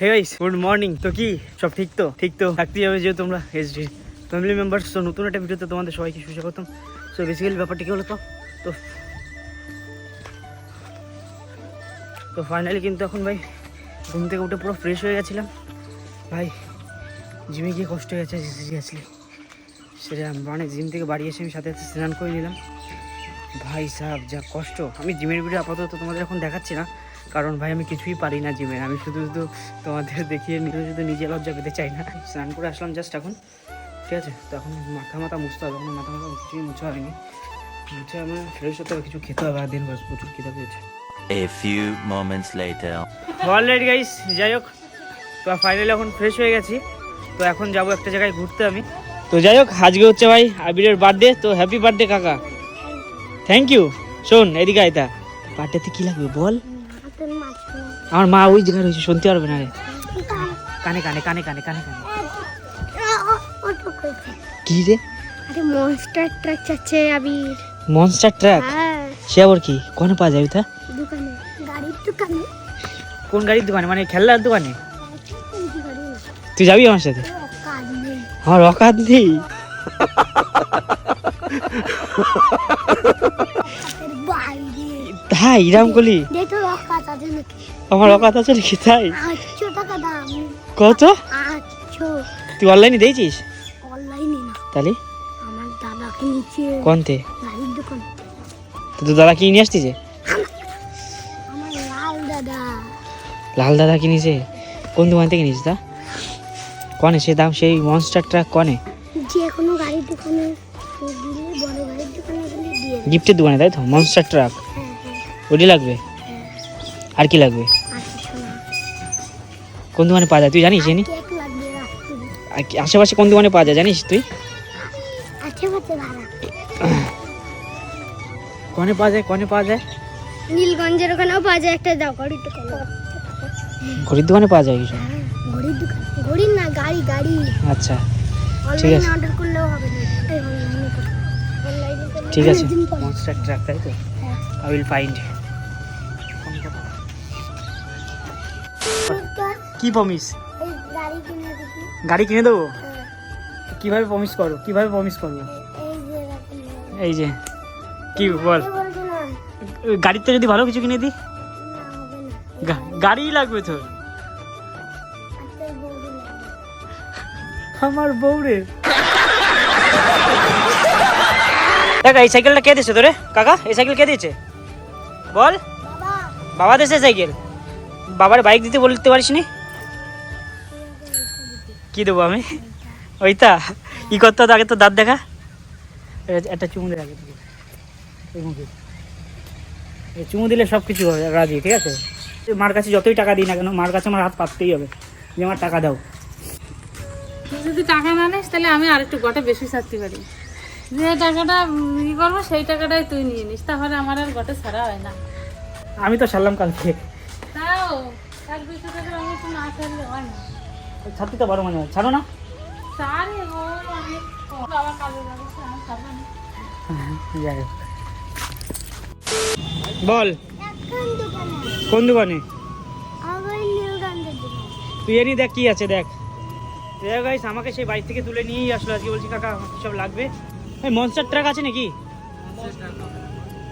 Hey guys good morning তো কি? সব ঠিক তো? ঠিক তো? থাকতেই হবে যেহেতু তোমরা এসডি ফ্যামিলি মেম্বার তো নতুন একটা ভিডিওতে তোমাদের সবাইকে সুস্বাগতম। সো বেসিক্যালি ব্যাপারটা কি হলো তো তো তো ফাইনালি কিন্তু এখন ভাই ঘুম থেকে উঠে পুরো ফ্রেশ হয়ে গেছিলাম। ভাই জিমে গিয়ে কষ্ট হয়ে গেছে সিরিয়াসলি সেটা মানে জিম থেকে বাড়ি এসে আমি সাথে সাথে স্নান করে নিলাম। ভাই সাহেব, যা কষ্ট। আমি জিমের ভিডিও আপাতত তোমাদের এখন দেখাচ্ছি না। কারণ ভাই আমি কিছুই পারি না জিমের আমি শুধু শুধু তোমাদের দেখিয়ে নিজে শুধু নিজে লজ্জা পেতে চাই না। স্নান করে আসলাম জাস্ট এখন। ঠিক আছে? তো এখন মাথা মাথা মুছতে হবে। এখন মাথা মাথা কিছুই মুছা হয়নি। মুছে আমার ফ্রেশ হতে হবে কিছু খেতে হবে। আর দিন বাস প্রচুর খেতে পেয়েছে। A few moments later. Already guys যাই হোক। তো ফাইনালি এখন ফ্রেশ হয়ে গেছি। তো এখন যাব একটা জায়গায় ঘুরতে আমি। তো যাই হোক আজকে হচ্ছে ভাই আবিরের বার্থডে তো হ্যাপি বার্থডে কাকা। থ্যাংক ইউ শোন এদিকে আয়তা বার্থডেতে কি লাগবে বল? আমার মা ওই জায়গায় রয়েছে শুনতে পারবে না রে। কানে কানে কানে কানে কানে কানে। কি রে? আরে মনস্টার ট্রাক চাচ্ছে আবির। মনস্টার ট্রাক হ্যাঁ। সে আবার কি? কোনে পাওয়া যাবে তা দোকানে গাড়ির দোকানে। কোন গাড়ির দোকানে? মানে খেলনার দোকানে? তুই যাবি আমার সাথে? আমার অকাত নেই তাই ইরাম কলি আমার অকাত আছে নাকি? তাই? টাকা দাম কত? তুই অনলাইনে দিয়েছিস? অনলাইনে না। তাহলে? আমার দাদাকে নিচে কোনতে? গাড়ির দোকান। তো তোর দাদা কি নিয়ে আসতেছে? আমার লাল দাদা। লাল দাদা কিনেছে কোন দোকান থেকে নিয়েছিস তা? কনে সে দাম সেই মনস্টার ট্রাক কনে? যে কোনো গাড়ির দোকানে। গিফটের দোকানে তাই তো? মনস্টার ট্রাক হ্যাঁ হ্যাঁ। ওটি লাগবে? আর কি লাগবে? কোন দোকানে পাওয়া যায়? তুই জানিস জানি? আশেপাশে কোন দোকানে পাওয়া যায় জানিস তুই? কনে পাওয়া যায় কনে পাওয়া যায়? নীলগঞ্জের ওখানেও পাওয়া যায় একটা দাও গাড়ির দোকান। ঘড়ির দোকানে পাওয়া যায় কিছু? হ্যাঁ ঘড়ির দোকান ঘড়ির না গাড়ি গাড়ি। আচ্ছা অনলাইনে আছে। অর্ডার করলেও হবে ঠিক আছে। মনস্টার ট্রাক তাই তো। আই উইল ফাইন্ড কি প্রমিস গাড়ি কিনে দিবি। গাড়ি হ্যাঁ। কীভাবে প্রমিস করো কীভাবে প্রমিস করব? এই যে কি বল? গাড়িতে যদি ভালো কিছু কিনে দিই? না হবে না। গা- গাড়িই লাগবে তোর। আমার বউরে। দেখ এই সাইকেলটা কে দিয়েছে তোরে? কাকা এই সাইকেল কে দিয়েছে? বল। বাবা। বাবা দিয়েছে সাইকেল? বাবার বাইক দিতে বলতে পারিস নি কি দেবো আমি? ওইটা? ই করতে হতো আগে তো দাঁত দেখা? একটা চুমু দে আগে চুমু দিলে সব কিছু হবে রাজি ঠিক আছে? মার কাছে যতই টাকা দিই না কেন মার কাছে আমার হাত পাততেই হবে। যে আমার টাকা দাও। তুই যদি টাকা না নিস তাহলে আমি আরেকটু গটে বেশি ছাড়তে পারি যে টাকাটা ই করব সেই টাকাটাই তুই নিয়ে নিস। তাহলে আমার আর গটে ছাড়া হয় না। আমি তো ছাড়লাম কালকে। তাও? এক দুশো টাকা আমি তো না ছাড়লে হয় না। ছাড়তে তো পারো মানে ছাড়ো না। যাই হোক। বল কোন দোকানে? তুই এনি দেখ কি আছে দেখ। দেখ গাইস আমাকে সেই বাইক থেকে তুলে নিয়েই আসলো আজকে। বলছি কাকা সব লাগবে? এই মনস্টার ট্রাক আছে নাকি?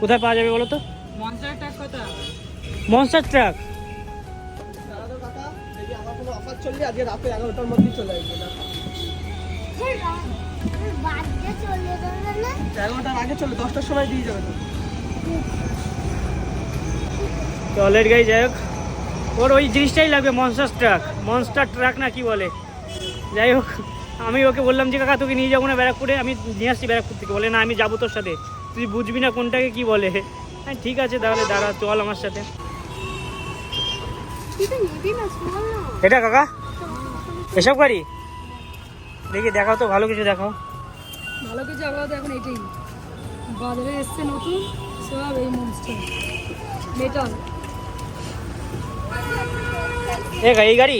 কোথায় পাওয়া যাবে বলো তো? মঞ্চের টাকা কত মনস্টার ট্রাক বাচ্চা চলে যাবে না? চলের গাই যাই হোক। ওর ওই জিনিসটাই লাগবে মনস্টার ট্রাক মনস্টার ট্রাক না কি বলে? যাই হোক আমি ওকে বললাম যে কাকা তোকে নিয়ে যাব না ব্যারাকপুরে আমি নিয়ে আসছি ব্যারাকপুর থেকে। বলে না আমি যাব তোর সাথে। তুই বুঝবি না কোনটাকে কি বলে? হ্যাঁ ঠিক আছে তাহলে দাঁড়া চল আমার সাথে। এটা কাকা? এসব গাড়ি? দেখি দেখাও তো ভালো কিছু দেখাও। ভালো কিছু আপাতত এখন এটাই। বাজারে এসছে নতুন সব এই মনস্টার মেটাল এই গাড়ি?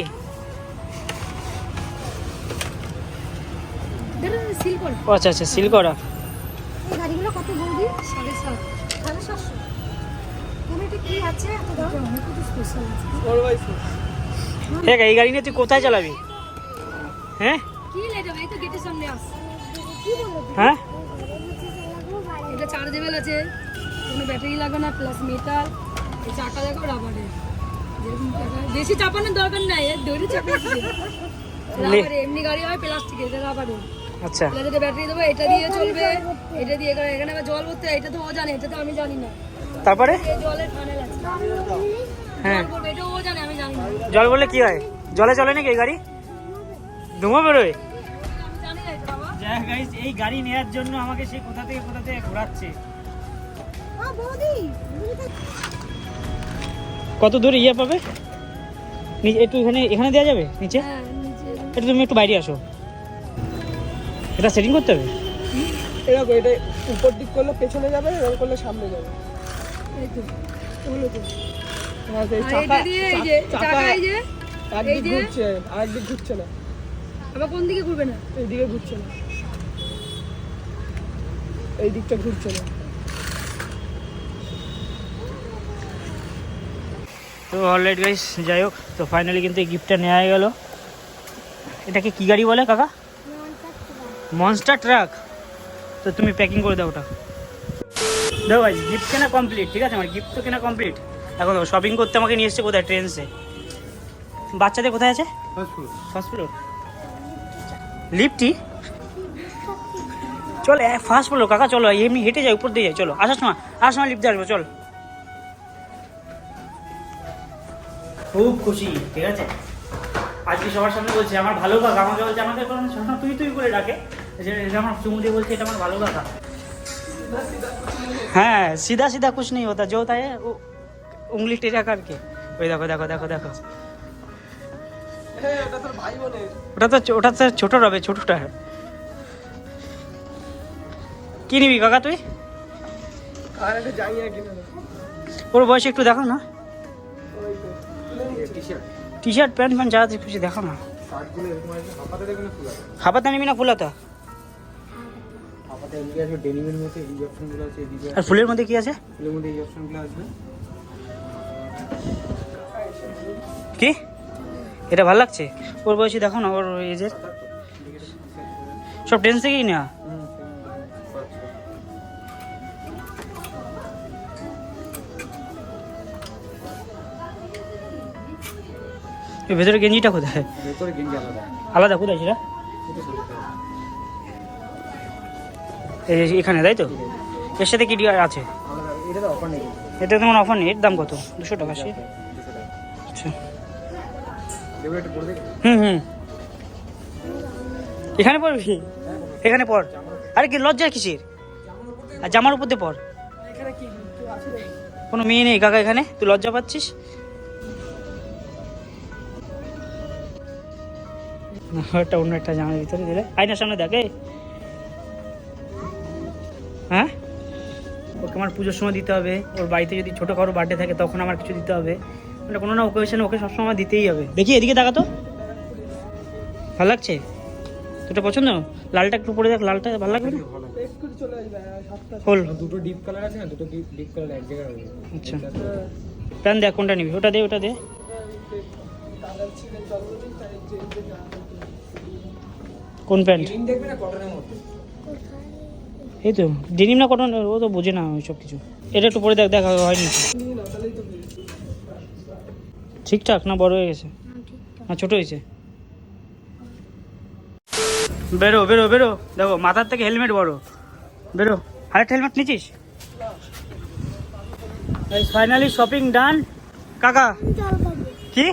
আচ্ছা আচ্ছা সিল করা। এই গাড়িগুলো কত বলবি সাড়ে সাত। সাড়ে সাতশো। দেখ এই গাড়ি নিয়ে তুই কোথায় চালাবি? হ্যাঁ? কি লেট হবে এই তো গেটের সামনে আস হ্যাঁ? এটা চার্জেবল আছে। কোনো ব্যাটারি লাগবে না প্লাস মেটাল এই চাকা দেখো রাবারের বেশি চাপানোর দরকার নাই এর দড়ি চাপা রাবারে এমনি গাড়ি হয় প্লাস্টিকের এটা রাবারে আচ্ছা। এটা যেটা ব্যাটারি দেবো এটা দিয়ে চলবে। এটা দিয়ে করে এখানে আবার জল ভরতে হয়, এটা তো ও জানে এটা তো আমি জানি না। তারপরে? জলের ফানেল আছে। হ্যাঁ। এটা ও জানে আমি জানি না। জল বললে কি হয়? জলে চলে নাকি এই গাড়ি? ধুমো বেরোয়। আমি জানি না এটা বাবা। যাই গাইস এই গাড়ি নেওয়ার জন্য আমাকে সে কোথা থেকে কোথা থেকে ঘোরাচ্ছে? হ্যাঁ কত দূর ইয়ে পাবে? নিচে একটু এখানে এখানে দেওয়া যাবে? নিচে? হ্যাঁ নিচে। একটু তুমি একটু বাইরে আসো। এটা সেটিং করতে হবে? এরকম এটা উপর দিক করলে পেছনে যাবে এরকম করলে সামনে যাবে। এই তো এই চাকা এই চাকা এই যে একদিক ঘুরছে আর একদিক ঘুরছে না। আবার কোন দিকে ঘুরবে না? এইদিকে ঘুরছে না। এই দিকটা ঘুরছে না। তো অলরাইট গাইস যাই হোক তো ফাইনালি কিন্তু এই গিফটটা নেওয়া হয়ে গেল। এটাকে কি গাড়ি বলে কাকা? মনস্টার ট্রাক তো তুমি প্যাকিং করে দাও ওটা। দেখো ভাই গিফট কেনা কমপ্লিট ঠিক আছে? আমার গিফট তো কেনা কমপ্লিট এখন শপিং করতে আমাকে নিয়ে এসছে কোথায়? ট্রেনসে বাচ্চাদের কোথায় আছে? লিফটি চল ফার্স্ট ফ্লোর কাকা চলো এমনি হেঁটে যাই উপর দিয়ে যাই চলো আসার সময় আসার সময় লিফট আসব চল। খুব খুশি ঠিক আছে? আজকে সবার সামনে বলছে আমার ভালো কাকা আমাকে বলছে আমাকে তুই তুই করে ডাকে। এটা আমার এটা আমার ভালো লাগা হ্যাঁ সিধা সিধা कुछ নেই ওটা जो होता है वो उंगली टेढ़ा करके ওই দেখো দেখো দেখো দেখো। ওটা তো ওটা তো ছোট রবে, ছোটটা। কি নিবি কাকা তুই? ওর বয়সে একটু দেখো না। টি শার্ট প্যান্ট প্যান্ট যা কিছু দেখো না। হাফাতে নিবি না ফুলাতে? হাপাতে এদিকে আছে ডেনিমের মধ্যে এই অপশনগুলো আছে এদিকে আর ফুলের মধ্যে কি আছে? ফুলের মধ্যে এই অপশনগুলো আসবে। কি? এটা ভালো লাগছে? ওর বয়সী দেখো না ওর এজের? সব টেন্স থেকেই নেওয়া ভেতরে গেঞ্জিটা কোথায়? ভেতরে গেঞ্জি আলাদা। আলাদা কোথায় সেটা? এখানে, তাই তো? এর সাথে কি ডিয়ার আছে? এটা তো অফার নেই, এর দাম কত? দুশো টাকা সে আচ্ছা। হুম হুম। এখানে পড়বি এখানে পড়। আরে কি লজ্জা কিসের? আর জামার উপর দিয়ে পড়? কোনো মেয়ে নেই কাকা এখানে? তুই লজ্জা পাচ্ছিস? একটা অন্য একটা জামার ভিতরে দিলে। আয়নার সামনে দেখে হ্যাঁ? ওকে আমার পুজোর সময় দিতে হবে। ওর বাড়িতে যদি ছোটো কারও বার্থডে থাকে তখন আমার কিছু দিতে হবে। মানে কোনো না ওকেশনে ওকে সবসময় দিতেই হবে। দেখি এদিকে দেখা তো। ভালো লাগছে? তোটা পছন্দ? লালটা একটু পরে দেখ লালটা ভালো লাগবে না? খোল। দুটো ডিপ কালার আছে না দুটো ডিপ কালার এক জায়গায় আচ্ছা। প্যান দেখ কোনটা নিবি? ওটা দে ওটা দে। কোন প্যান্ট? দেখবে না কটনের মধ্যে? এই তো ডেনিম না কটন ও তো বোঝে না ওই সব কিছু। এটা একটু পরে দেখ, দেখা হয়নি। ঠিকঠাক না বড় হয়ে গেছে? না, ছোট হয়েছে। বেরো বেরো বেরো। দেখো, মাথার থেকে হেলমেট বড়। বেরো। আরেকটা হেলমেট নিচ্ছিস? ফাইনালি শপিং ডান কাকা, কি?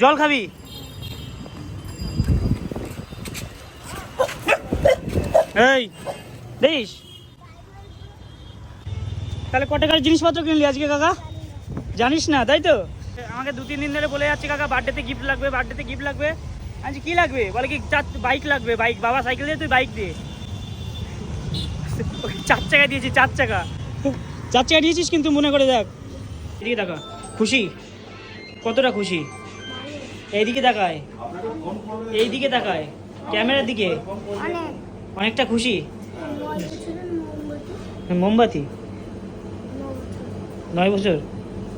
জল খাবি? এই দেখিস। তাহলে ক টাকার জিনিসপত্র কিনলি আজকে কাকা? জানিস না তাই তো? আমাকে দু তিন দিন ধরে বলে যাচ্ছে কাকা বার্থডেতে গিফট লাগবে বার্থডেতে গিফট লাগবে। আজ কি লাগবে? বলে কি চার বাইক লাগবে বাইক বাবা সাইকেল দিয়ে তুই বাইক দে ওকে চার চাকা দিয়েছি চার চাকা। চার চাকা দিয়েছিস কিন্তু মনে করে দেখ। এদিকে দেখা খুশি? কতটা খুশি? এইদিকে তাকায় এইদিকে তাকায় ক্যামেরার দিকে। অনেকটা খুশি? মোমবাতি? নয় বছর।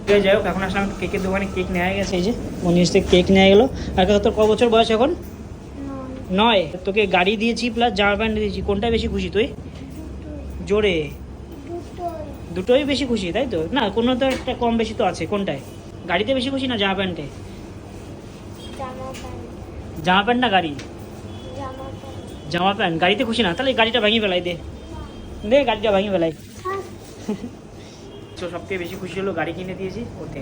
নয় যাই হোক এখন আসলাম কেকের দোকানে কেক নেওয়া গেছে। এই যে উনিশ থেকে কেক নেওয়া গেলো। আর কাকা তোর ক বছর বয়স এখন? নয়। তোকে গাড়ি দিয়েছি প্লাস জামা প্যান্ট দিয়েছি। কোনটা বেশি খুশি তুই? জোরে। দুটোই। দুটোই বেশি খুশি তাই তো? না কোনো তো একটা কম বেশি তো আছে। কোনটায়? গাড়িতে বেশি খুশি না জামা প্যান্টে? জামা প্যান্ট। না গাড়ি? জামা প্যান্ট। গাড়িতে খুশি না? তাহলে গাড়িটা ভাঙিয়ে ফেলাই দে। দে গাড়িটা ভাঙিয়ে ফেলাই। তো সবথেকে বেশি খুশি হলো গাড়ি কিনে দিয়েছি ওতে।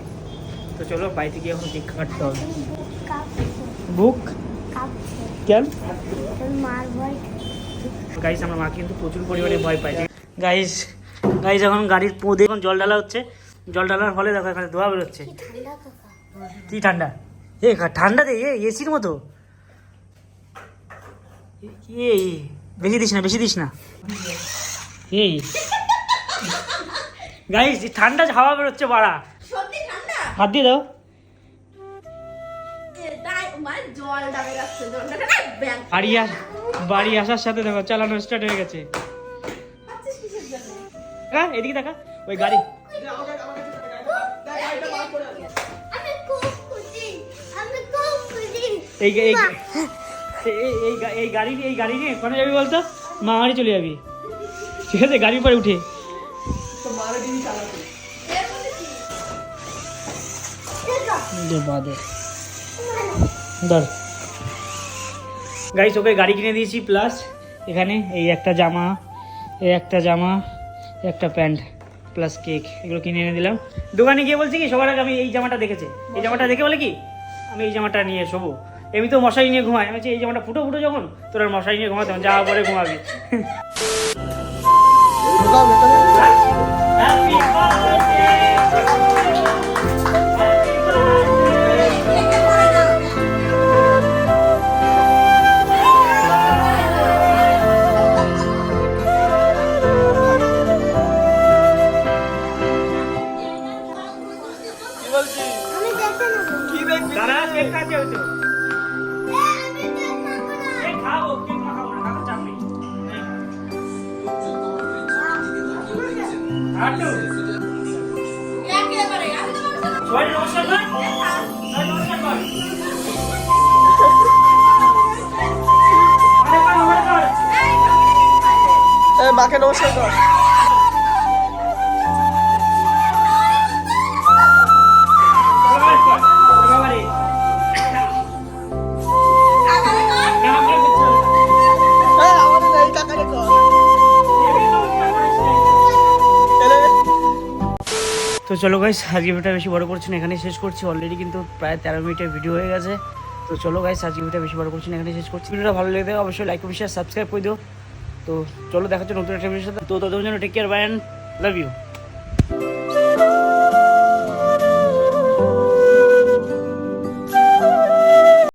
তো চলো বাড়িতে গিয়ে এখন কেক কাটতে হবে। বুক কেন? গাইস আমার মা কিন্তু প্রচুর পরিমাণে ভয় পায়। গাইস গাইস এখন গাড়ির পোঁদে এখন জল ঢালা হচ্ছে। জল ঢালার ফলে দেখো এখানে ধোয়া বেরোচ্ছে। কি ঠান্ডা এ ঠান্ডা দে এসির মতো। এ, বেশি দিস না বেশি দিস না। এই গাইস ঠান্ডা হাওয়া বেরোচ্ছে বাড়া। হাত দিয়ে দাও। বাড়ি আস বাড়ি আসার সাথে দেখো চালানো স্টার্ট হয়ে গেছে। হ্যাঁ এদিকে দেখা ওই গাড়ি। এই এই এই গাড়ি নিয়ে- এই গাড়ি নিয়ে কোনে যাবি বলতো? মামারি চলে যাবি। ঠিক আছে গাড়ির পরে উঠে। গাড়ি চোখে গাড়ি কিনে দিয়েছি প্লাস এখানে এই একটা জামা এই একটা জামা একটা প্যান্ট প্লাস কেক এগুলো কিনে এনে দিলাম। দোকানে গিয়ে বলছি কি সবার আগে আমি এই জামাটা দেখেছে। এই জামাটা দেখে বলে কি আমি এই জামাটা নিয়ে শোবো। এমনি তো মশারি নিয়ে ঘুমাই আমি এই জামাটা ফুটো ফুটো যখন তোর মশারি নিয়ে ঘুমাতে হবে, যাওয়া পরে ঘুমাবি। ঢোকাও ভেতরে Happy birthday! কি সবাই নমস্কার কর। সবাই নমস্কার কর। আরে কর, আরে কর। এ, মাকে নমস্কার কর তো চলো গাইস আজকে ভিডিওটা বেশি বড় করছি না এখানে শেষ করছি। অলরেডি কিন্তু প্রায় তেরো মিনিটের ভিডিও হয়ে গেছে। তো চলো গাইস আজকে ভিডিওটা বেশি বড় করছি না এখানে শেষ করছি। ভিডিওটা ভালো লেগে অবশ্যই লাইক শেয়ার সাবস্ক্রাইব করে দিও। তো চলো, দেখা নতুন একটা ভিডিওর সাথে। তো ততক্ষণ জন্য take care bye love you